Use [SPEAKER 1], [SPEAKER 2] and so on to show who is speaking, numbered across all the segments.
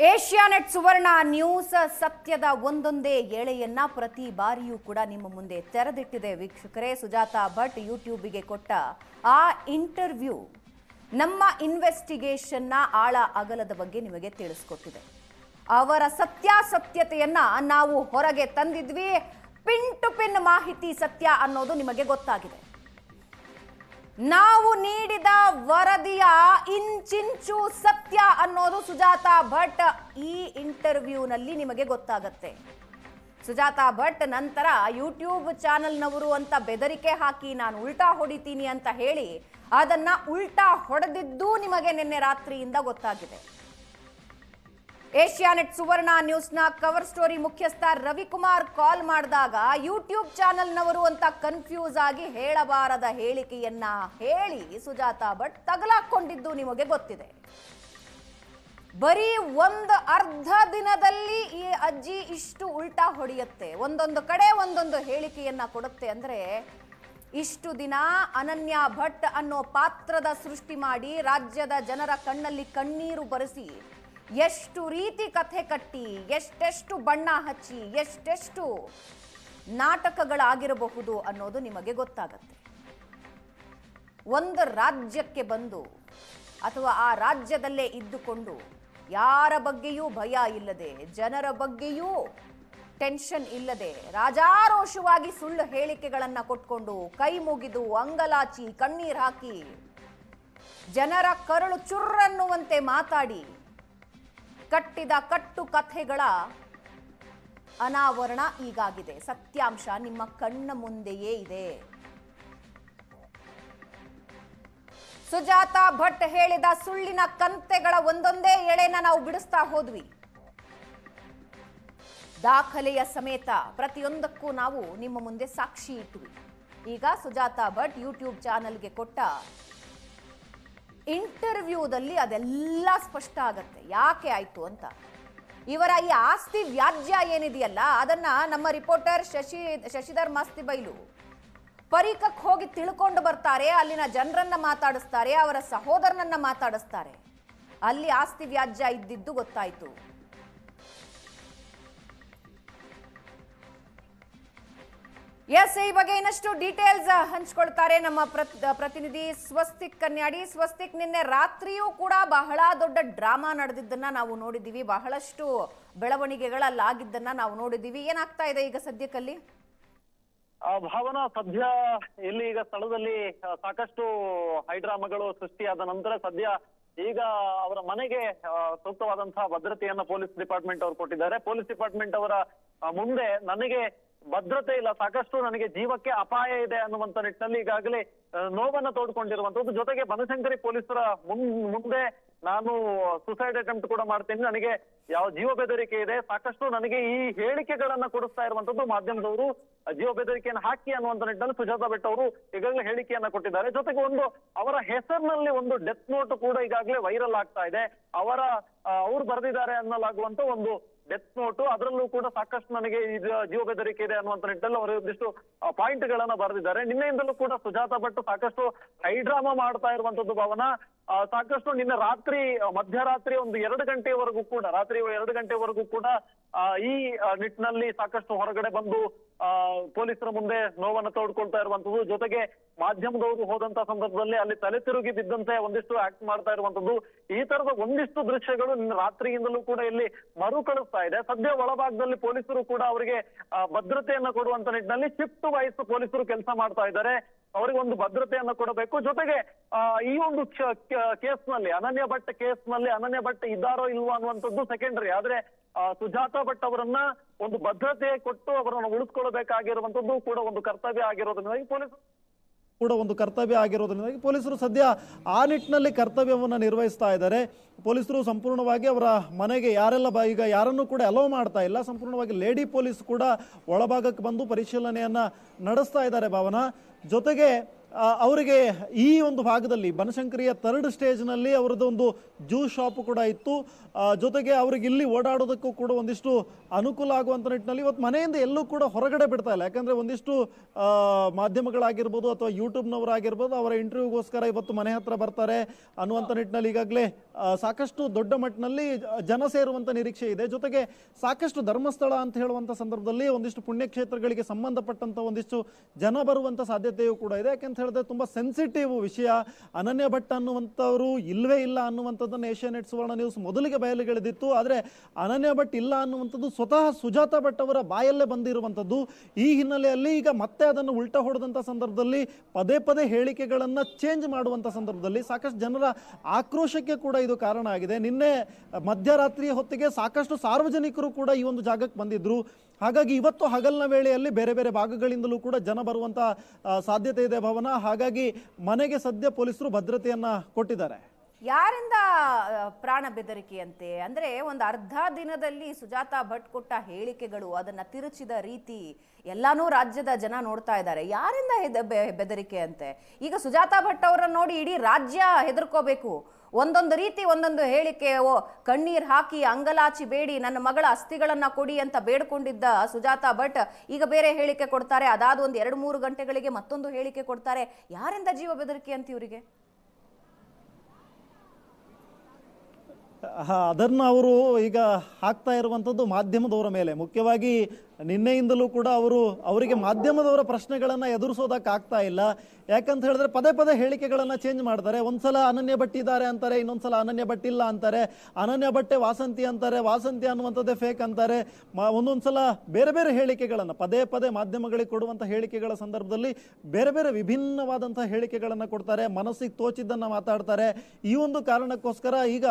[SPEAKER 1] Asianet ಸುವರ್ಣ news ಸತ್ಯದ ಒಂದೊಂದೇ ಏಳೆಯನ್ನ ಪ್ರತಿ ಬಾರಿಯೂ ಕೂಡ ನಿಮ್ಮ ಮುಂದೆ ತೆರೆದಿಟ್ಟಿದೆ ವೀಕ್ಷಕರೇ. ಸುಜಾತಾ ಭಟ್ ಯೂಟ್ಯೂಬಿಗೆ ಕೊಟ್ಟ ಆ ಇಂಟರ್ವ್ಯೂ ನಮ್ಮ ಇನ್ವೆಸ್ಟಿಗೇಷನ್ನ ಆಳ ಅಗಲದ ಬಗ್ಗೆ ನಿಮಗೆ ತಿಳಿಸ್ಕೊಟ್ಟಿದೆ. ಅವರ ಸತ್ಯಾಸತ್ಯತೆಯನ್ನ ನಾವು ಹೊರಗೆ ತಂದಿದ್ವಿ. ಪಿನ್ ಟು ಪಿನ್ ಮಾಹಿತಿ ಸತ್ಯ ಅನ್ನೋದು ನಿಮಗೆ ಗೊತ್ತಾಗಿದೆ. ನಾವು ನೀಡಿದ ವರದಿಯ ಇಂಚಿಂಚು ಸತ್ಯ ಅನ್ನೋದು ಸುಜಾತ ಭಟ್ ಈ ಇಂಟರ್ವ್ಯೂನಲ್ಲಿ ನಿಮಗೆ ಗೊತ್ತಾಗತ್ತೆ. ಸುಜಾತ ಭಟ್ ನಂತರ ಯೂಟ್ಯೂಬ್ ಚಾನೆಲ್ನವರು ಅಂತ ಬೆದರಿಕೆ ಹಾಕಿ ನಾನು ಉಲ್ಟಾ ಹೊಡಿತೀನಿ ಅಂತ ಹೇಳಿ ಅದನ್ನ ಉಲ್ಟಾ ಹೊಡೆದಿದ್ದು ನಿಮಗೆ ನಿನ್ನೆ ರಾತ್ರಿಯಿಂದ ಗೊತ್ತಾಗಿದೆ. ಏಷ್ಯಾನೆಟ್ ಸುವರ್ಣ ನ್ಯೂಸ್ನ ಕವರ್ ಸ್ಟೋರಿ ಮುಖ್ಯಸ್ಥ ರವಿಕುಮಾರ್ ಕಾಲ್ ಮಾಡಿದಾಗ ಯೂಟ್ಯೂಬ್ ಚಾನೆಲ್ನವರು ಅಂತ ಕನ್ಫ್ಯೂಸ್ ಆಗಿ ಹೇಳಬಾರದ ಹೇಳಿಕೆಯನ್ನ ಹೇಳಿ ಸುಜಾತ ಭಟ್ ತಗಲಾಕೊಂಡಿದ್ದು ನಿಮಗೆ ಗೊತ್ತಿದೆ. ಬರೀ ಒಂದು ಅರ್ಧ ದಿನದಲ್ಲಿ ಈ ಅಜ್ಜಿ ಇಷ್ಟು ಉಲ್ಟಾ ಹೊಡೆಯುತ್ತೆ. ಒಂದೊಂದು ಕಡೆ ಒಂದೊಂದು ಹೇಳಿಕೆಯನ್ನ ಕೊಡುತ್ತೆ ಅಂದ್ರೆ ಇಷ್ಟು ದಿನ ಅನನ್ಯ ಭಟ್ ಅನ್ನೋ ಪಾತ್ರದ ಸೃಷ್ಟಿ ಮಾಡಿ ರಾಜ್ಯದ ಜನರ ಕಣ್ಣಲ್ಲಿ ಕಣ್ಣೀರು ಬರೆಸಿ ಎಷ್ಟು ರೀತಿ ಕಥೆ ಕಟ್ಟಿ, ಎಷ್ಟೆಷ್ಟು ಬಣ್ಣ ಹಚ್ಚಿ, ಎಷ್ಟೆಷ್ಟು ನಾಟಕಗಳಾಗಿರಬಹುದು ಅನ್ನೋದು ನಿಮಗೆ ಗೊತ್ತಾಗತ್ತೆ. ಒಂದು ರಾಜ್ಯಕ್ಕೆ ಬಂದು ಅಥವಾ ಆ ರಾಜ್ಯದಲ್ಲೇ ಇದ್ದುಕೊಂಡು ಯಾರ ಬಗ್ಗೆಯೂ ಭಯ ಇಲ್ಲದೆ, ಜನರ ಬಗ್ಗೆಯೂ ಟೆನ್ಷನ್ ಇಲ್ಲದೆ, ರಾಜಾರೋಷವಾಗಿ ಸುಳ್ಳು ಹೇಳಿಕೆಗಳನ್ನು ಕೊಟ್ಕೊಂಡು ಕೈ ಮುಗಿದು ಅಂಗಲಾಚಿ, ಕಣ್ಣೀರು ಹಾಕಿ ಜನರ ಕರುಳು ಚುರ್ರನ್ನುವಂತೆ ಮಾತಾಡಿ ಕಟ್ಟಿದ ಕಟ್ಟು ಕಥೆಗಳ ಅನಾವರಣ ಈಗಾಗಿದೆ. ಸತ್ಯಾಂಶ, ನಿಮ್ಮ ಕಣ್ಣ ಮುಂದೆಯೇ ಇದೆ. ಸುಜಾತ ಭಟ್ ಹೇಳಿದ ಸುಳ್ಳಿನ ಕಂತೆಗಳ ಒಂದೊಂದೇ ಎಳೆನ ನಾವು ಬಿಡಿಸ್ತಾ ಹೋದ್ವಿ. ದಾಖಲೆಯ ಸಮೇತ ಪ್ರತಿಯೊಂದಕ್ಕೂ ನಾವು ನಿಮ್ಮ ಮುಂದೆ ಸಾಕ್ಷಿ ಇಟ್ವಿ. ಈಗ ಸುಜಾತ ಭಟ್ ಯೂಟ್ಯೂಬ್ ಚಾನೆಲ್ಗೆ ಕೊಟ್ಟ ಇಂಟರ್ವ್ಯೂದಲ್ಲಿ ಅದೆಲ್ಲ ಸ್ಪಷ್ಟ ಆಗತ್ತೆ. ಯಾಕೆ ಆಯ್ತು ಅಂತ. ಇವರ ಈ ಆಸ್ತಿ ವ್ಯಾಜ್ಯ ಏನಿದೆಯಲ್ಲ, ಅದನ್ನ ನಮ್ಮ ರಿಪೋರ್ಟರ್ ಶಶಿ, ಶಶಿಧರ್ ಮಾಸ್ತಿ ಬೈಲು ಪರಿಕಕ್ಕೆ ಹೋಗಿ ತಿಳ್ಕೊಂಡು ಬರ್ತಾರೆ, ಅಲ್ಲಿನ ಜನರನ್ನ ಮಾತಾಡಿಸ್ತಾರೆ, ಅವರ ಸಹೋದರನನ್ನ ಮಾತಾಡಿಸ್ತಾರೆ. ಅಲ್ಲಿ ಆಸ್ತಿ ವ್ಯಾಜ್ಯ ಇದ್ದಿದ್ದು ಗೊತ್ತಾಯ್ತು. ಎಸ್, ಈ ಬಗ್ಗೆ ಇನ್ನಷ್ಟು ಡೀಟೇಲ್ಸ್ ಹಂಚ್ಕೊಳ್ತಾರೆ ನಮ್ಮ ಪ್ರತ್- ಪ್ರತಿನಿಧಿ ಸ್ವಸ್ತಿಕ್ ಕನ್ಯಾಡಿ. ಸ್ವಸ್ತಿಕ್ ನಿನ್ನೆ ರಾತ್ರಿಯೂ ಕೂಡ ಬಹಳ ದೊಡ್ಡ ಡ್ರಾಮಾ ನಡೆದಿದ್ದನ್ನ ನಾವು ನೋಡಿದ್ದೀವಿ. ಬಹಳಷ್ಟು ಬೆಳವಣಿಗೆಗಳಲ್ಲಾಗಿದ್ದನ್ನ ನಾವು ನೋಡಿದ್ದೀವಿ. ಏನಾಗ್ತಾ ಇದೆ ಈಗ ಸದ್ಯಕ್ಕಲ್ಲಿ?
[SPEAKER 2] ಭಾವನಾ, ಸದ್ಯ ಇಲ್ಲಿ ಈಗ ಸ್ಥಳದಲ್ಲಿ ಸಾಕಷ್ಟು ಹೈಡ್ರಾಮಾಗಳು ಸೃಷ್ಟಿಯಾದ ನಂತರ ಸದ್ಯ ಈಗ ಅವರ ಮನೆಗೆ ಸೂಕ್ತವಾದಂತಹ ಭದ್ರತೆಯನ್ನ ಪೊಲೀಸ್ ಡಿಪಾರ್ಟ್ಮೆಂಟ್ ಅವರು ಕೊಟ್ಟಿದ್ದಾರೆ. ಪೊಲೀಸ್ ಡಿಪಾರ್ಟ್ಮೆಂಟ್ ಅವರ ಮುಂದೆ ನನಗೆ ಭದ್ರತೆ ಇಲ್ಲ, ಸಾಕಷ್ಟು ನನಗೆ ಜೀವಕ್ಕೆ ಅಪಾಯ ಇದೆ ಅನ್ನುವಂತ ನಿಟ್ಟಿನಲ್ಲಿ ಈಗಾಗಲೇ ನೋವನ್ನ ತೋಡ್ಕೊಂಡಿರುವಂತದ್ದು ಜೊತೆಗೆ ಬನಶಂಕರಿ ಪೊಲೀಸರ ಮುಂದೆ ನಾನು ಸುಸೈಡ್ ಅಟೆಂಪ್ಟ್ ಕೂಡ ಮಾಡ್ತೀನಿ. ನನಗೆ ಯಾವ ಜೀವ ಬೆದರಿಕೆ ಇದೆ, ಸಾಕಷ್ಟು ನನಗೆ ಈ ಹೇಳಿಕೆಗಳನ್ನ ಕೊಡಿಸ್ತಾ ಇರುವಂತದ್ದು ಮಾಧ್ಯಮದವರು ಜೀವ ಬೆದರಿಕೆಯನ್ನು ಹಾಕಿ ಅನ್ನುವಂತ ನಿಟ್ಟಿನಲ್ಲಿ ಸುಜಾತಾ ಭಟ್ ಅವರು ಈಗಾಗಲೇ ಹೇಳಿಕೆಯನ್ನ ಕೊಟ್ಟಿದ್ದಾರೆ. ಜೊತೆಗೆ ಒಂದು, ಅವರ ಹೆಸರಿನಲ್ಲಿ ಒಂದು ಡೆತ್ ನೋಟ್ ಕೂಡ ಈಗಾಗಲೇ ವೈರಲ್ ಆಗ್ತಾ ಇದೆ. ಅವರ ಅವ್ರು ಬರೆದಿದ್ದಾರೆ ಅನ್ನಲಾಗುವಂತ ಒಂದು ಡೆತ್ ನೋಟು ಅದರಲ್ಲೂ ಕೂಡ ಸಾಕಷ್ಟು ನನಗೆ ಇದು ಜೀವ ಬೆದರಿಕೆ ಇದೆ ಅನ್ನುವಂತ ನಿಟ್ಟಲ್ಲಿ ಅವರು ಒಂದಿಷ್ಟು ಪಾಯಿಂಟ್ ಗಳನ್ನ ಬರೆದಿದ್ದಾರೆ. ನಿನ್ನೆಯಿಂದಲೂ ಕೂಡ ಸುಜಾತಾ ಭಟ್ ಸಾಕಷ್ಟು ಹೈಡ್ರಾಮಾ ಮಾಡ್ತಾ ಇರುವಂತದ್ದು ಭವನ ಸಾಕಷ್ಟು ನಿನ್ನೆ ರಾತ್ರಿ, ಮಧ್ಯರಾತ್ರಿ ಒಂದು ಎರಡು ಗಂಟೆವರೆಗೂ ಕೂಡ, ರಾತ್ರಿ ಎರಡು ಗಂಟೆವರೆಗೂ ಕೂಡ ಈ ನಿಟ್ಟಿನಲ್ಲಿ ಸಾಕಷ್ಟು ಹೊರಗಡೆ ಬಂದು ಪೊಲೀಸರ ಮುಂದೆ ನೋವನ್ನ ತೋಡ್ಕೊಳ್ತಾ ಇರುವಂತದ್ದು. ಜೊತೆಗೆ ಮಾಧ್ಯಮದವರು ಹೋದಂತ ಸಂದರ್ಭದಲ್ಲಿ ಅಲ್ಲಿ ತಲೆ ತಿರುಗಿ ಬಿದ್ದಂತೆ ಒಂದಿಷ್ಟು ಆಕ್ಟ್ ಮಾಡ್ತಾ ಇರುವಂತದ್ದು. ಈ ತರದ ಒಂದಿಷ್ಟು ದೃಶ್ಯಗಳು ನಿನ್ನೆ ರಾತ್ರಿಯಿಂದಲೂ ಕೂಡ ಇಲ್ಲಿ ಮರುಕಳಿಸ್ತಾ ಇದೆ. ಸದ್ಯ ಒಳಭಾಗದಲ್ಲಿ ಪೊಲೀಸರು ಕೂಡ ಅವರಿಗೆ ಭದ್ರತೆಯನ್ನ ಕೊಡುವಂತ ನಿಟ್ಟಿನಲ್ಲಿ ಶಿಫ್ಟ್ ವೈಸ್ ಪೊಲೀಸರು ಕೆಲಸ ಮಾಡ್ತಾ ಇದ್ದಾರೆ. ಅವರಿಗೆ ಒಂದು ಭದ್ರತೆಯನ್ನ ಕೊಡಬೇಕು. ಜೊತೆಗೆ ಈ ಒಂದು ಕೇಸ್ನಲ್ಲಿ ಅನನ್ಯ ಭಟ್ ಕೇಸ್ನಲ್ಲಿ ಅನನ್ಯ ಭಟ್ ಇದ್ದಾರೋ ಇಲ್ವೋ ಅನ್ನುವಂಥದ್ದು ಸೆಕೆಂಡರಿ ಆದ್ರೆ ಸುಜಾತಾ ಭಟ್ ಅವರನ್ನ ಒಂದು ಭದ್ರತೆ ಕೊಟ್ಟು ಅವರನ್ನು ಉಳಿಸ್ಕೊಳ್ಬೇಕಾಗಿರುವಂತದ್ದು ಕೂಡ ಒಂದು ಕರ್ತವ್ಯ ಆಗಿರೋದ್ರಿಂದ ಪೊಲೀಸರು
[SPEAKER 3] ಕೂಡ ಒಂದು ಕರ್ತವ್ಯ ಆಗಿರೋದ್ರಿಂದಾಗಿ ಪೊಲೀಸರು ಸದ್ಯ ಆ ನಿಟ್ಟಿನಲ್ಲಿ ಕರ್ತವ್ಯವನ್ನು ನಿರ್ವಹಿಸ್ತಾ ಇದ್ದಾರೆ. ಪೊಲೀಸರು ಸಂಪೂರ್ಣವಾಗಿ ಅವರ ಮನೆಗೆ ಯಾರೆಲ್ಲ ಈಗ ಯಾರನ್ನು ಕೂಡ ಅಲೋ ಮಾಡ್ತಾ ಇಲ್ಲ. ಸಂಪೂರ್ಣವಾಗಿ ಲೇಡಿ ಪೊಲೀಸ್ ಕೂಡ ಒಳಭಾಗಕ್ಕೆ ಬಂದು ಪರಿಶೀಲನೆಯನ್ನ ನಡೆಸ್ತಾ ಇದ್ದಾರೆ ಭಾವನ. ಜೊತೆಗೆ ಅವರಿಗೆ ಈ ಒಂದು ಭಾಗದಲ್ಲಿ ಬನಶಂಕರಿಯ ಥರ್ಡ್ ಸ್ಟೇಜ್ನಲ್ಲಿ ಅವರದ್ದು ಒಂದು ಜ್ಯೂಸ್ ಶಾಪ್ ಕೂಡ ಇತ್ತು. ಜೊತೆಗೆ ಅವ್ರಿಗೆ ಇಲ್ಲಿ ಓಡಾಡೋದಕ್ಕೂ ಕೂಡ ಒಂದಿಷ್ಟು ಅನುಕೂಲ ಆಗುವಂಥ ನಿಟ್ಟಿನಲ್ಲಿ ಇವತ್ತು ಮನೆಯಿಂದ ಎಲ್ಲೂ ಕೂಡ ಹೊರಗಡೆ ಬಿಡ್ತಾ ಇಲ್ಲ. ಯಾಕಂದರೆ ಒಂದಿಷ್ಟು ಮಾಧ್ಯಮಗಳಾಗಿರ್ಬೋದು ಅಥವಾ ಯೂಟ್ಯೂಬ್ನವರಾಗಿರ್ಬೋದು ಅವರ ಇಂಟರ್ವ್ಯೂಗೋಸ್ಕರ ಇವತ್ತು ಮನೆ ಹತ್ರ ಬರ್ತಾರೆ ಅನ್ನುವಂಥ ನಿಟ್ಟಿನಲ್ಲಿ ಈಗಾಗಲೇ ಸಾಕಷ್ಟು ದೊಡ್ಡ ಮಟ್ಟಿನಲ್ಲಿ ಜನ ಸೇರುವಂಥ ನಿರೀಕ್ಷೆ ಇದೆ. ಜೊತೆಗೆ ಸಾಕಷ್ಟು ಧರ್ಮಸ್ಥಳ ಅಂತ ಹೇಳುವಂಥ ಸಂದರ್ಭದಲ್ಲಿ ಒಂದಿಷ್ಟು ಪುಣ್ಯಕ್ಷೇತ್ರಗಳಿಗೆ ಸಂಬಂಧಪಟ್ಟಂಥ ಒಂದಿಷ್ಟು ಜನ ಬರುವಂಥ ಸಾಧ್ಯತೆಯೂ ಕೂಡ ಇದೆ. ಯಾಕೆಂತ ಹೇಳಿದ್ರೆ ತುಂಬ ಸೆನ್ಸಿಟಿವ್ ವಿಷಯ. ಅನನ್ಯ ಭಟ್ ಅನ್ನುವಂಥವ್ರು ಇಲ್ಲವೇ ಇಲ್ಲ ಅನ್ನುವಂಥದ್ದನ್ನು ಏಷ್ಯಾನೆಟ್ ಸುವರ್ಣ ನ್ಯೂಸ್ ಮೊದಲಿಗೆ ಬಯಲಿಗೆಳೆದಿತ್ತು. ಆದರೆ ಅನನ್ಯ ಭಟ್ ಇಲ್ಲ ಅನ್ನುವಂಥದ್ದು ಸ್ವತಃ ಸುಜಾತ ಭಟ್ ಅವರ ಬಾಯಲ್ಲೇ ಬಂದಿರುವಂಥದ್ದು. ಈ ಹಿನ್ನೆಲೆಯಲ್ಲಿ ಈಗ ಮತ್ತೆ ಅದನ್ನು ಉಲ್ಟಾ ಹೊಡೆದಂಥ ಸಂದರ್ಭದಲ್ಲಿ ಪದೇ ಪದೇ ಹೇಳಿಕೆಗಳನ್ನು ಚೇಂಜ್ ಮಾಡುವಂಥ ಸಂದರ್ಭದಲ್ಲಿ ಸಾಕಷ್ಟು ಜನರ ಆಕ್ರೋಶಕ್ಕೆ ಕೂಡ ಇದು ಕಾರಣ ಆಗಿದೆ. ನಿನ್ನೆ ಮಧ್ಯರಾತ್ರಿಯ ಹೊತ್ತಿಗೆ ಸಾಕಷ್ಟು ಸಾರ್ವಜನಿಕರು ಕೂಡ ಈ ಒಂದು ಜಾಗಕ್ಕೆ ಬಂದಿದ್ರು. ಹಾಗಾಗಿ ಇವತ್ತು ಹಗಲಿನ ವೇಳೆಯಲ್ಲಿ ಬೇರೆ ಬೇರೆ ಭಾಗಗಳಿಂದಲೂ ಕೂಡ ಜನ ಬರುವಂಥ ಸಾಧ್ಯತೆ ಇದೆ. ಭವನ ಹಾಗಾಗಿ ಮನೆಗೆ ಸದ್ಯ ಪೊಲೀಸರು ಭದ್ರತೆಯನ್ನ ಕೊಟ್ಟಿದ್ದಾರೆ.
[SPEAKER 1] ಯಾರಿಂದ ಪ್ರಾಣ ಬೆದರಿಕೆಯಂತೆ ಅಂದ್ರೆ ಒಂದು ಅರ್ಧ ದಿನದಲ್ಲಿ ಸುಜಾತಾ ಭಟ್ ಕೊಟ್ಟ ಹೇಳಿಕೆಗಳು ಅದನ್ನ ತಿರುಚಿದ ರೀತಿ ಎಲ್ಲಾನು ರಾಜ್ಯದ ಜನ ನೋಡ್ತಾ ಇದ್ದಾರೆ. ಯಾರಿಂದ ಬೆದರಿಕೆ ಅಂತೆ? ಈಗ ಸುಜಾತಾ ಭಟ್ ಅವರನ್ನ ನೋಡಿ ಇಡೀ ರಾಜ್ಯ ಹೆದರ್ಕೋಬೇಕು. ಒಂದೊಂದು ರೀತಿ ಒಂದೊಂದು ಹೇಳಿಕೆ, ಓ, ಕಣ್ಣೀರ್ ಹಾಕಿ, ಅಂಗಲಾಚಿ ಬೇಡಿ, ನನ್ನ ಮಗಳ ಅಸ್ಥಿಗಳನ್ನ ಕೊಡಿ ಅಂತ ಬೇಡ್ಕೊಂಡಿದ್ದ ಸುಜಾತ ಭಟ್ ಈಗ ಬೇರೆ ಹೇಳಿಕೆ ಕೊಡ್ತಾರೆ. ಅದಾದ ಒಂದು ಎರಡು ಮೂರು ಗಂಟೆಗಳಿಗೆ ಮತ್ತೊಂದು ಹೇಳಿಕೆ ಕೊಡ್ತಾರೆ. ಯಾರಿಂದ ಜೀವ ಬೆದರಿಕೆ ಅಂತ ಇವರಿಗೆ?
[SPEAKER 3] ಅದನ್ನು ಅವರು ಈಗ ಹಾಕ್ತಾ ಇರುವಂಥದ್ದು ಮಾಧ್ಯಮದವರ ಮೇಲೆ. ಮುಖ್ಯವಾಗಿ ನಿನ್ನೆಯಿಂದಲೂ ಕೂಡ ಅವರು ಅವರಿಗೆ ಮಾಧ್ಯಮದವರ ಪ್ರಶ್ನೆಗಳನ್ನು ಎದುರಿಸೋದಕ್ಕೆ ಆಗ್ತಾ ಇಲ್ಲ. ಯಾಕಂತ ಹೇಳಿದ್ರೆ ಪದೇ ಪದೇ ಹೇಳಿಕೆಗಳನ್ನು ಚೇಂಜ್ ಮಾಡ್ತಾರೆ. ಒಂದ್ಸಲ ಅನನ್ಯ ಭಟ್ ಇದ್ದಾರೆ ಅಂತಾರೆ, ಇನ್ನೊಂದ್ಸಲ ಅನನ್ಯ ಭಟ್ ಇಲ್ಲ ಅಂತಾರೆ. ಅನನ್ಯ ಭಟ್ಟೆ ವಾಸಂತಿ ಅಂತಾರೆ, ವಾಸಂತಿ ಅನ್ನುವಂಥದ್ದೇ ಫೇಕ್ ಅಂತಾರೆ. ಒಂದೊಂದ್ಸಲ ಬೇರೆ ಬೇರೆ ಹೇಳಿಕೆಗಳನ್ನು, ಪದೇ ಪದೇ ಮಾಧ್ಯಮಗಳಿಗೆ ಕೊಡುವಂಥ ಹೇಳಿಕೆಗಳ ಸಂದರ್ಭದಲ್ಲಿ ಬೇರೆ ಬೇರೆ ವಿಭಿನ್ನವಾದಂಥ ಹೇಳಿಕೆಗಳನ್ನು ಕೊಡ್ತಾರೆ, ಮನಸ್ಸಿಗೆ ತೋಚಿದ್ದನ್ನು ಮಾತಾಡ್ತಾರೆ. ಈ ಒಂದು ಕಾರಣಕ್ಕೋಸ್ಕರ ಈಗ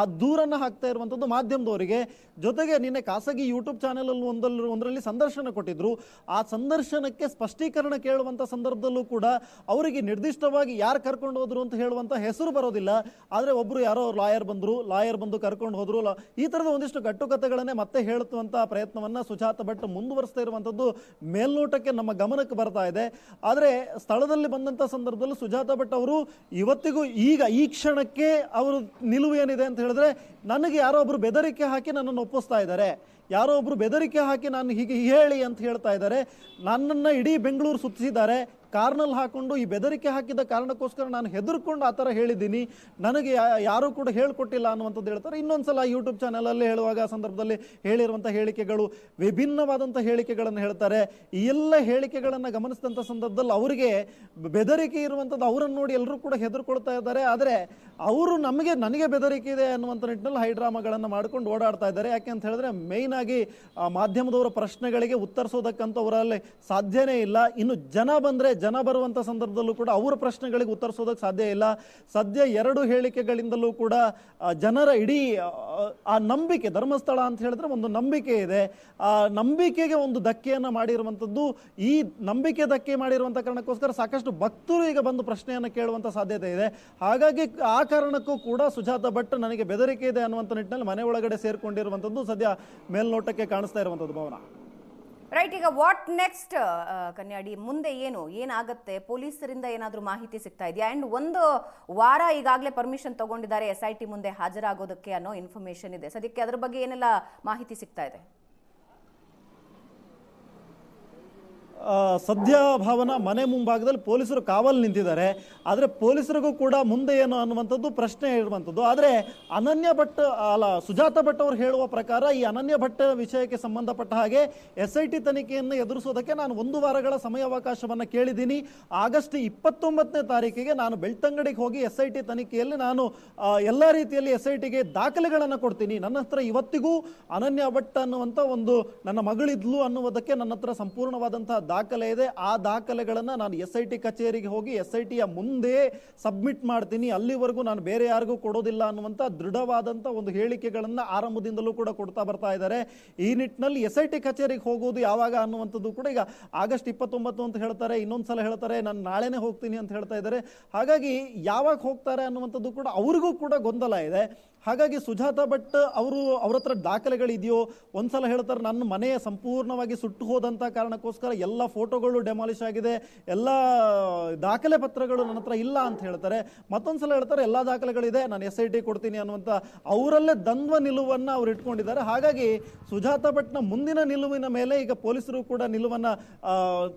[SPEAKER 3] ಆ ದೂರನ್ನ ಹಾಕ್ತಾ ಇರುವಂಥದ್ದು ಮಾಧ್ಯಮದವರಿಗೆ. ಜೊತೆಗೆ ನಿನ್ನೆ ಖಾಸಗಿ ಯೂಟ್ಯೂಬ್ ಚಾನೆಲ್ ಒಂದಲ್ಲಿ ಒಂದರಲ್ಲಿ ಸಂದರ್ಶನ ಕೊಟ್ಟಿದ್ರು. ಆ ಸಂದರ್ಶನಕ್ಕೆ ಸ್ಪಷ್ಟೀಕರಣ ಕೇಳುವಂಥ ಸಂದರ್ಭದಲ್ಲೂ ಕೂಡ ಅವರಿಗೆ ನಿರ್ದಿಷ್ಟವಾಗಿ ಯಾರು ಕರ್ಕೊಂಡು ಹೋದ್ರು ಅಂತ ಹೇಳುವಂಥ ಹೆಸರು ಬರೋದಿಲ್ಲ. ಆದರೆ ಒಬ್ರು ಯಾರೋ ಲಾಯರ್ ಬಂದ್ರು. ಲಾಯರ್ ಬಂದು ಕರ್ಕೊಂಡು ಹೋದ್ರು. ಈ ಥರದ ಒಂದಿಷ್ಟು ಗಟ್ಟುಕತೆಗಳನ್ನೇ ಮತ್ತೆ ಹೇಳುವಂಥ ಪ್ರಯತ್ನವನ್ನ ಸುಜಾತ ಭಟ್ ಮುಂದುವರಿಸ್ತಾ ಇರುವಂಥದ್ದು ಮೇಲ್ನೋಟಕ್ಕೆ ನಮ್ಮ ಗಮನಕ್ಕೆ ಬರ್ತಾ ಇದೆ. ಆದರೆ ಸ್ಥಳದಲ್ಲಿ ಬಂದಂಥ ಸಂದರ್ಭದಲ್ಲಿ ಸುಜಾತ ಭಟ್ ಅವರು ಇವತ್ತಿಗೂ ಈಗ ಈ ಕ್ಷಣಕ್ಕೆ ಅವರು ನಿಲುವು ಏನಿದೆ ಅಂತ ಹೇಳಿದ್ರೆ ನನಗೆ ಯಾರೋ ಒಬ್ರು ಬೆದರಿಕೆ ಹಾಕಿ ನನ್ನನ್ನು ಒಪ್ಪಿಸ್ತಾ ಇದ್ದಾರೆ. ಯಾರೋ ಒಬ್ರು ಬೆದರಿಕೆ ಹಾಕಿ ನಾನು ಹೀಗೆ ಹೇಳಿ ಅಂತ ಹೇಳ್ತಾ ಇದ್ದಾರೆ. ನನ್ನನ್ನು ಇಡೀ ಬೆಂಗಳೂರು ಸುತ್ತಿಸಿದ್ದಾರೆ. ಕಾರ್ನಲ್ಲಿ ಹಾಕೊಂಡು ಈ ಬೆದರಿಕೆ ಹಾಕಿದ ಕಾರಣಕ್ಕೋಸ್ಕರ ನಾನು ಹೆದರ್ಕೊಂಡು ಆ ಥರ ಹೇಳಿದ್ದೀನಿ. ನನಗೆ ಯಾರೂ ಕೂಡ ಹೇಳ್ಕೊಟ್ಟಿಲ್ಲ ಅನ್ನುವಂಥದ್ದು ಹೇಳ್ತಾರೆ. ಇನ್ನೊಂದ್ಸಲ ಯೂಟ್ಯೂಬ್ ಚಾನಲಲ್ಲಿ ಹೇಳುವಾಗ ಆ ಸಂದರ್ಭದಲ್ಲಿ ಹೇಳಿರುವಂಥ ಹೇಳಿಕೆಗಳು, ವಿಭಿನ್ನವಾದಂಥ ಹೇಳಿಕೆಗಳನ್ನು ಹೇಳ್ತಾರೆ. ಈ ಎಲ್ಲ ಹೇಳಿಕೆಗಳನ್ನು ಗಮನಿಸಿದಂಥ ಸಂದರ್ಭದಲ್ಲಿ ಅವರಿಗೆ ಬೆದರಿಕೆ ಇರುವಂಥದ್ದು ಅವರನ್ನು ನೋಡಿ ಎಲ್ಲರೂ ಕೂಡ ಹೆದರ್ಕೊಳ್ತಾ ಇದ್ದಾರೆ. ಆದರೆ ಅವರು ನಮಗೆ, ನನಗೆ ಬೆದರಿಕೆ ಇದೆ ಅನ್ನುವಂಥ ನಿಟ್ಟಿನಲ್ಲಿ ಹೈಡ್ರಾಮಾಗಳನ್ನು ಮಾಡ್ಕೊಂಡು ಓಡಾಡ್ತಾ ಇದ್ದಾರೆ. ಯಾಕೆ ಅಂತ ಹೇಳಿದ್ರೆ ಮೇಯ್ನ್ ಆಗಿ ಮಾಧ್ಯಮದವರ ಪ್ರಶ್ನೆಗಳಿಗೆ ಉತ್ತರಿಸೋದಕ್ಕಂತೂ ಅವರಲ್ಲಿ ಸಾಧ್ಯನೇ ಇಲ್ಲ. ಇನ್ನು ಜನ ಬಂದರೆ ಜನ ಬರುವಂಥ ಸಂದರ್ಭದಲ್ಲೂ ಕೂಡ ಅವರ ಪ್ರಶ್ನೆಗಳಿಗೆ ಉತ್ತರಿಸೋದಕ್ಕೆ ಸಾಧ್ಯ ಇಲ್ಲ. ಸದ್ಯ ಎರಡು ಹೇಳಿಕೆಗಳಿಂದಲೂ ಕೂಡ ಜನರ ಇಡೀ ಆ, ನಂಬಿಕೆ ಧರ್ಮಸ್ಥಳ ಅಂತ ಹೇಳಿದ್ರೆ ಒಂದು ನಂಬಿಕೆ ಇದೆ. ಆ ನಂಬಿಕೆಗೆ ಒಂದು ಧಕ್ಕೆಯನ್ನು ಮಾಡಿರುವಂಥದ್ದು ಈ ನಂಬಿಕೆ ಧಕ್ಕೆ ಮಾಡಿರುವಂಥ ಕಾರಣಕ್ಕೋಸ್ಕರ ಸಾಕಷ್ಟು ಭಕ್ತರು ಈಗ ಬಂದು ಪ್ರಶ್ನೆಯನ್ನು ಕೇಳುವಂಥ ಸಾಧ್ಯತೆ ಇದೆ. ಹಾಗಾಗಿ ಆ ಕಾರಣಕ್ಕೂ ಕೂಡ ಸುಜಾತ ಭಟ್ ನನಗೆ ಬೆದರಿಕೆ ಇದೆ ಅನ್ನುವಂಥ ನಿಟ್ಟಿನಲ್ಲಿ ಮನೆ ಒಳಗಡೆ ಸೇರಿಕೊಂಡಿರುವಂಥದ್ದು ಸದ್ಯ ಮೇಲ್ನೋಟಕ್ಕೆ ಕಾಣಿಸ್ತಾ ಇರುವಂಥದ್ದು ಭವನ.
[SPEAKER 1] ರೈಟ್ ಈಗ ವಾಟ್ ನೆಕ್ಸ್ಟ್ ಕನ್ಯಾಡಿ? ಮುಂದೆ ಏನು? ಏನಾಗುತ್ತೆ? ಪೊಲೀಸರಿಂದ ಏನಾದರೂ ಮಾಹಿತಿ ಸಿಗ್ತಾ ಇದೆಯಾ? ಆ್ಯಂಡ್ ಒಂದು ವಾರ ಈಗಾಗಲೇ ಪರ್ಮಿಷನ್ ತಗೊಂಡಿದ್ದಾರೆ ಎಸ್ ಐ ಟಿ ಮುಂದೆ ಹಾಜರಾಗೋದಕ್ಕೆ ಅನ್ನೋ ಇನ್ಫಾರ್ಮೇಷನ್ ಇದೆ. ಸದ್ಯಕ್ಕೆ ಅದ್ರ ಬಗ್ಗೆ ಏನೆಲ್ಲ ಮಾಹಿತಿ ಸಿಗ್ತಾ ಇದೆ
[SPEAKER 3] ಆ, ಸದ್ಯ ಭಾವನ ಮನೆ ಮುಂಭಾಗದಲ್ಲಿ ಪೊಲೀಸರು ಕಾವಲು ನಿಂತಿದ್ದಾರೆ. ಆದರೆ ಪೊಲೀಸರಿಗೂ ಕೂಡ ಮುಂದೆ ಏನು ಅನ್ನುವಂಥದ್ದು ಪ್ರಶ್ನೆ ಇರುವಂಥದ್ದು. ಆದರೆ ಅನನ್ಯ ಭಟ್, ಅಲ್ಲ, ಸುಜಾತ ಭಟ್ ಅವರು ಹೇಳುವ ಪ್ರಕಾರ ಈ ಅನನ್ಯ ಭಟ್ ವಿಷಯಕ್ಕೆ ಸಂಬಂಧಪಟ್ಟ ಹಾಗೆ ಎಸ್ ಐ ಟಿ ತನಿಖೆಯನ್ನು ಎದುರಿಸೋದಕ್ಕೆ ನಾನು ಒಂದು ವಾರಗಳ ಸಮಯಾವಕಾಶವನ್ನು ಕೇಳಿದ್ದೀನಿ. ಆಗಸ್ಟ್ ಇಪ್ಪತ್ತೊಂಬತ್ತನೇ ತಾರೀಕಿಗೆ ನಾನು ಬೆಳ್ತಂಗಡಿಗೆ ಹೋಗಿ ಎಸ್ ಐ ಟಿ ತನಿಖೆಯಲ್ಲಿ ನಾನು ಎಲ್ಲ ರೀತಿಯಲ್ಲಿ ಎಸ್ ಐ ಟಿಗೆ ದಾಖಲೆಗಳನ್ನು ಕೊಡ್ತೀನಿ. ನನ್ನ ಹತ್ರ ಇವತ್ತಿಗೂ ಅನನ್ಯ ಭಟ್ ಅನ್ನುವಂಥ ಒಂದು ನನ್ನ ಮಗಳಿದ್ಲು ಅನ್ನುವುದಕ್ಕೆ ನನ್ನ ಹತ್ರ ಸಂಪೂರ್ಣವಾದಂತಹ ದಾಖಲೆ ಇದೆ. ಆ ದಾಖಲೆಗಳನ್ನು ನಾನು ಎಸ್ ಐ ಟಿ ಕಚೇರಿಗೆ ಹೋಗಿ ಎಸ್ ಐ ಟಿಯ ಮುಂದೆ ಸಬ್ಮಿಟ್ ಮಾಡ್ತೀನಿ. ಅಲ್ಲಿವರೆಗೂ ನಾನು ಬೇರೆ ಯಾರಿಗೂ ಕೊಡೋದಿಲ್ಲ ಅನ್ನುವಂಥ ದೃಢವಾದಂಥ ಒಂದು ಹೇಳಿಕೆಗಳನ್ನು ಆರಂಭದಿಂದಲೂ ಕೂಡ ಕೊಡ್ತಾ ಬರ್ತಾ ಇದ್ದಾರೆ. ಈ ನಿಟ್ಟಿನಲ್ಲಿ ಎಸ್ ಐ ಟಿ ಕಚೇರಿಗೆ ಹೋಗೋದು ಯಾವಾಗ ಅನ್ನುವಂಥದ್ದು ಕೂಡ ಈಗ ಆಗಸ್ಟ್ ಇಪ್ಪತ್ತೊಂಬತ್ತು ಅಂತ ಹೇಳ್ತಾರೆ. ಇನ್ನೊಂದು ಸಲ ಹೇಳ್ತಾರೆ, ನಾನು ನಾಳೆನೇ ಹೋಗ್ತೀನಿ ಅಂತ ಹೇಳ್ತಾ ಇದ್ದಾರೆ. ಹಾಗಾಗಿ ಯಾವಾಗ ಹೋಗ್ತಾರೆ ಅನ್ನುವಂಥದ್ದು ಕೂಡ ಅವ್ರಿಗೂ ಕೂಡ ಗೊಂದಲ ಇದೆ. ಹಾಗಾಗಿ ಸುಜಾತ ಭಟ್ ಅವರು ಅವ್ರ ಹತ್ರ ದಾಖಲೆಗಳಿದೆಯೋ, ಒಂದ್ಸಲ ಹೇಳ್ತಾರೆ, ನನ್ನ ಮನೆಯ ಸಂಪೂರ್ಣವಾಗಿ ಸುಟ್ಟು ಹೋದಂಥ ಕಾರಣಕ್ಕೋಸ್ಕರ ಎಲ್ಲ ಫೋಟೋಗಳು ಡೆಮಾಲಿಷ್ ಆಗಿದೆ, ಎಲ್ಲ ದಾಖಲೆ ಪತ್ರಗಳು ನನ್ನ ಹತ್ರ ಇಲ್ಲ ಅಂತ ಹೇಳ್ತಾರೆ. ಮತ್ತೊಂದ್ಸಲ ಹೇಳ್ತಾರೆ, ಎಲ್ಲ ದಾಖಲೆಗಳಿದೆ, ನಾನು ಎಸ್ ಐ ಟಿ ಕೊಡ್ತೀನಿ ಅನ್ನುವಂಥ ಅವರಲ್ಲೇ ದ್ವಂದ್ವ ನಿಲುವನ್ನು ಅವ್ರು ಇಟ್ಕೊಂಡಿದ್ದಾರೆ. ಹಾಗಾಗಿ ಸುಜಾತ ಭಟ್ನ ಮುಂದಿನ ನಿಲುವಿನ ಮೇಲೆ ಈಗ ಪೊಲೀಸರು ಕೂಡ ನಿಲುವನ್ನು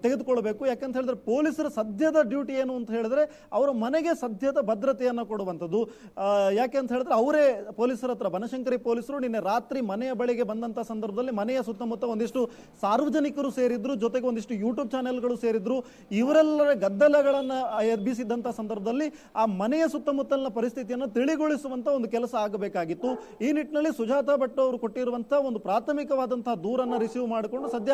[SPEAKER 3] ತೆಗೆದುಕೊಳ್ಬೇಕು. ಯಾಕಂತ ಹೇಳಿದ್ರೆ ಪೊಲೀಸರ ಸದ್ಯದ ಡ್ಯೂಟಿ ಏನು ಅಂತ ಹೇಳಿದ್ರೆ, ಅವರ ಮನೆಗೆ ಸದ್ಯದ ಭದ್ರತೆಯನ್ನು ಕೊಡುವಂಥದ್ದು. ಯಾಕೆ ಅಂತ ಹೇಳಿದ್ರೆ ಅವರೇ ಪೊಲೀಸರ ಹತ್ರ, ಬನಶಂಕರಿ ಪೊಲೀಸರು ನಿನ್ನೆ ರಾತ್ರಿ ಮನೆಯ ಬಳಿಗೆ ಬಂದಂತ ಸಂದರ್ಭದಲ್ಲಿ ಮನೆಯ ಸುತ್ತಮುತ್ತ ಒಂದಿಷ್ಟು ಸಾರ್ವಜನಿಕರು ಸೇರಿದ್ರು, ಜೊತೆಗೆ ಒಂದಿಷ್ಟು ಯೂಟ್ಯೂಬ್ ಚಾನೆಲ್ಗಳು ಸೇರಿದ್ರು. ಇವರೆಲ್ಲರ ಗದ್ದಲಗಳನ್ನು ಎಬ್ಬಿಸಿದ್ದಂಥ ಸಂದರ್ಭದಲ್ಲಿ ಆ ಮನೆಯ ಸುತ್ತಮುತ್ತಲಿನ ಪರಿಸ್ಥಿತಿಯನ್ನು ತಿಳಿಗೊಳಿಸುವಂತ ಒಂದು ಕೆಲಸ ಆಗಬೇಕಾಗಿತ್ತು. ಈ ನಿಟ್ಟಿನಲ್ಲಿ ಸುಜಾತ ಭಟ್ ಅವರು ಕೊಟ್ಟಿರುವಂತಹ ಒಂದು ಪ್ರಾಥಮಿಕವಾದಂತಹ ದೂರನ್ನು ರಿಸೀವ್ ಮಾಡಿಕೊಂಡು ಸದ್ಯ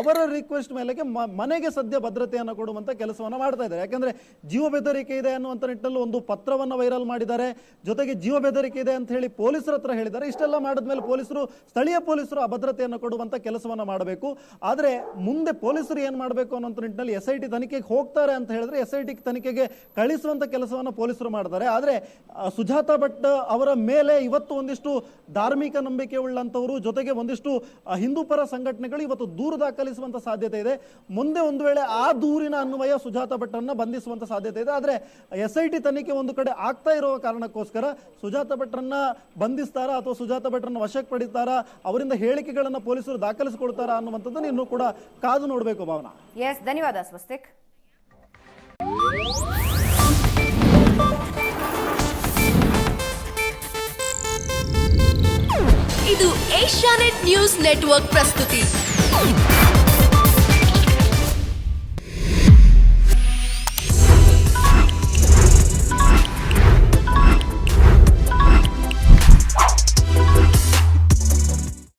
[SPEAKER 3] ಅವರ ರಿಕ್ವೆಸ್ಟ್ ಮೇಲೆಗೆ ಮನೆಗೆ ಸದ್ಯ ಭದ್ರತೆಯನ್ನು ಕೊಡುವಂತ ಕೆಲಸವನ್ನು ಮಾಡ್ತಾ ಇದ್ದಾರೆ. ಯಾಕಂದ್ರೆ ಜೀವ ಬೆದರಿಕೆ ಇದೆ ಅನ್ನುವಂಥ ನಿಟ್ಟಿನಲ್ಲಿ ಒಂದು ಪತ್ರವನ್ನು ವೈರಲ್ ಮಾಡಿದ್ದಾರೆ. ಜೊತೆಗೆ ಜೀವ ಬೆದರಿಕೆ ಇದೆ ಅಂತ ಹೇಳಿ ಪೊಲೀಸರ ಹತ್ರ ಹೇಳಿದ್ದಾರೆ. ಇಷ್ಟೆಲ್ಲ ಮಾಡಿದ್ಮೇಲೆ ಪೊಲೀಸರು ಸ್ಥಳೀಯ ಪೊಲೀಸರು ಅಭದ್ರತೆಯನ್ನು ಕೊಡುವಂತ ಕೆಲಸವನ್ನು ಮಾಡಬೇಕು. ಆದರೆ ಮುಂದೆ ಪೊಲೀಸರು ಏನು ಮಾಡಬೇಕು ಅನ್ನೋಂಥ ನಿಟ್ಟಿನಲ್ಲಿ ಎಸ್ ಐ ಟಿ ತನಿಖೆಗೆ ಹೋಗ್ತಾರೆ ಅಂತ ಹೇಳಿದ್ರೆ ಎಸ್ ಐ ಟಿ ತನಿಖೆಗೆ ಕಳಿಸುವಂಥ ಕೆಲಸವನ್ನು ಪೊಲೀಸರು ಮಾಡ್ತಾರೆ. ಆದರೆ ಸುಜಾತ ಭಟ್ ಅವರ ಮೇಲೆ ಇವತ್ತು ಒಂದಿಷ್ಟು ಧಾರ್ಮಿಕ ನಂಬಿಕೆ ಉಳ್ಳಂಥವರು, ಜೊತೆಗೆ ಒಂದಿಷ್ಟು ಹಿಂದೂ ಪರ ಸಂಘಟನೆಗಳು ಇವತ್ತು ದೂರು ದಾಖಲಿಸುವಂಥ ಸಾಧ್ಯತೆ ಇದೆ. ಮುಂದೆ ಒಂದು ವೇಳೆ ಆ ದೂರಿನ ಅನ್ವಯ ಸುಜಾತ ಭಟ್ಟನ್ನು ಬಂಧಿಸುವಂಥ ಸಾಧ್ಯತೆ ಇದೆ. ಆದರೆ ಎಸ್ ಐ ಟಿ ತನಿಖೆ ಒಂದು ಕಡೆ ಆಗ್ತಾ ಇರುವ ಕಾರಣಕ್ಕೋಸ್ಕರ ಸುಜಾತ ಭಟ್ರನ್ನ ಬಂಧಿಸ್ತಾರಾ ಅಥವಾ ಸುಜಾತ ಭಟ್ರನ್ನ ವಶಕ್ಕೆ ಪಡಿತಾರಾ ಅವರಿಂದ ಹೇಳಿಕೆಗಳನ್ನು ಪೊಲೀಸರು ದಾಖಲಿಸಿಕೊಳ್ತಾರಾ ಅನ್ನುವಂಥದ್ದನ್ನು ಇನ್ನೂ ಕೂಡ ಕಾದು ನೋಡಬೇಕು ಭಾವನಾ.
[SPEAKER 1] ಎಸ್ ಧನ್ಯವಾದ ಸ್ವಸ್ತಿಕ್.
[SPEAKER 4] ಇದು ಏಷ್ಯಾನೆಟ್ ನ್ಯೂಸ್ ನೆಟ್ವರ್ಕ್ ಪ್ರಸ್ತುತಿ.